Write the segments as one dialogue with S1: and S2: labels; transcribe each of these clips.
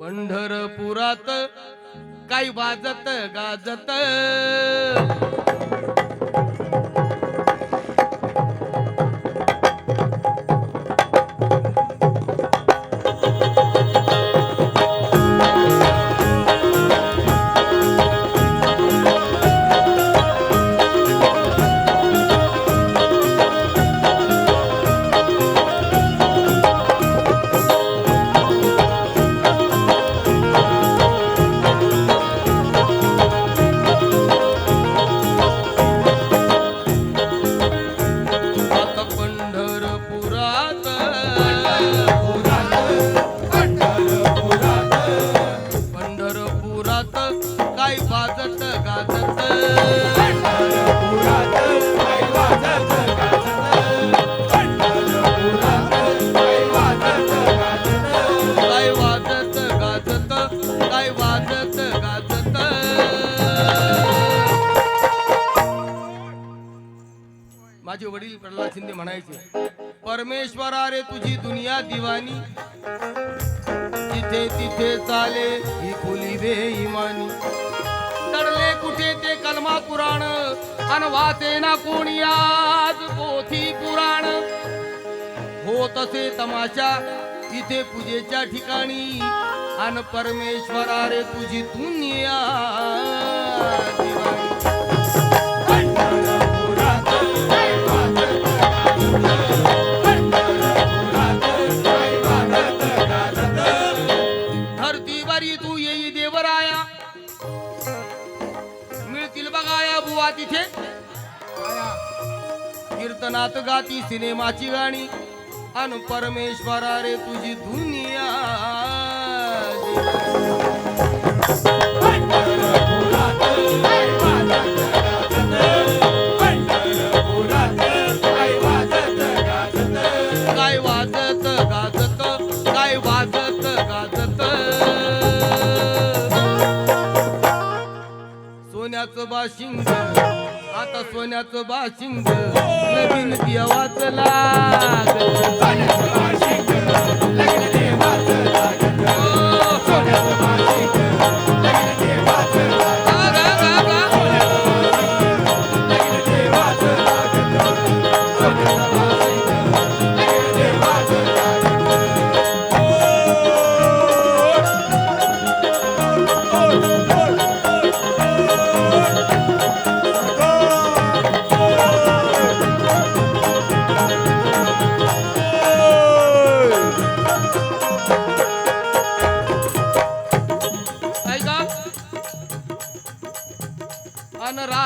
S1: पंढरपुरात काही वाजत गाजत. पंढरपुरात काही वाजत गाजत. काय वाजत काय वाजत माझे वडील प्रल्हाद शिंदे म्हणायचे परमेश्वरा रे तुझी दुनिया दिवानी. तिथे तिथे चाले ही खुली बेईमानी तडले कुठे ते कलमा पुराण? अन वाचे ना कोणी आज पोथी पुराण? हो तसे तमाशा इथे पूजेच्या ठिकाणी. अन परमेश्वरा रे तुझी दुनिया तू देवराया. मिळतील बघाया बुवा तिथे. कीर्तनात गाती सिनेमाची गाणी. अन परमेश्वरा रे तुझी दुनिया बाशिंग आता सोन्याचं बाशिंग नवीन देवाच लाग.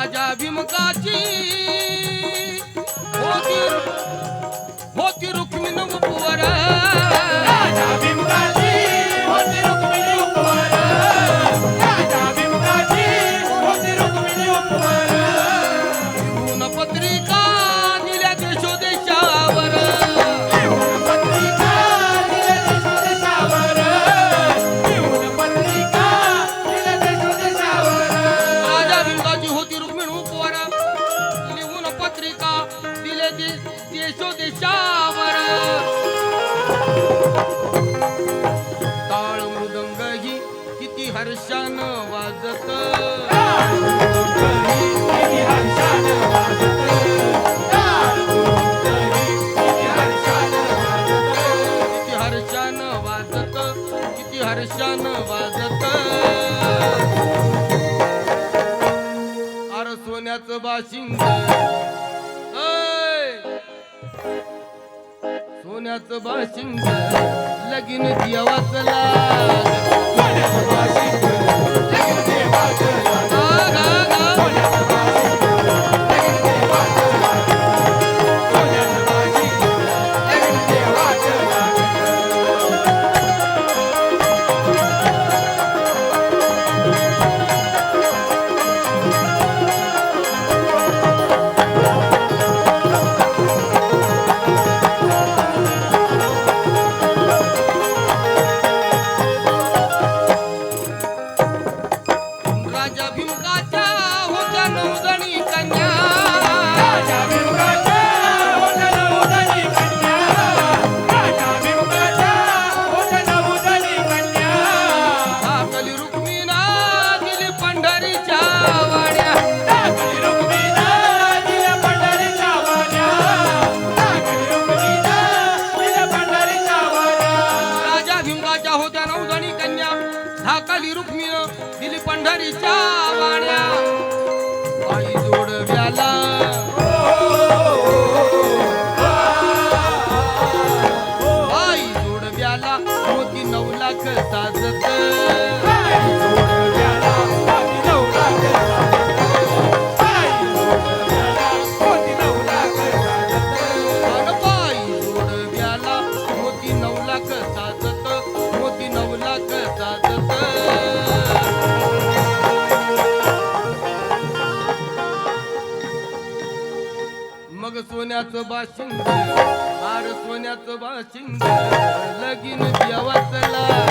S1: राजा भीमकाची. हर्षान वाजत. किती हर्षान वाजत किती हर्षान वाजत. आर सोन्याचं बाशिंग. सोन्याचं बाशिंग. लगीन 가, 가, 가. सोन्याचं बाशिंग आर सोन्याचं बाशिंग लगीन देवाचला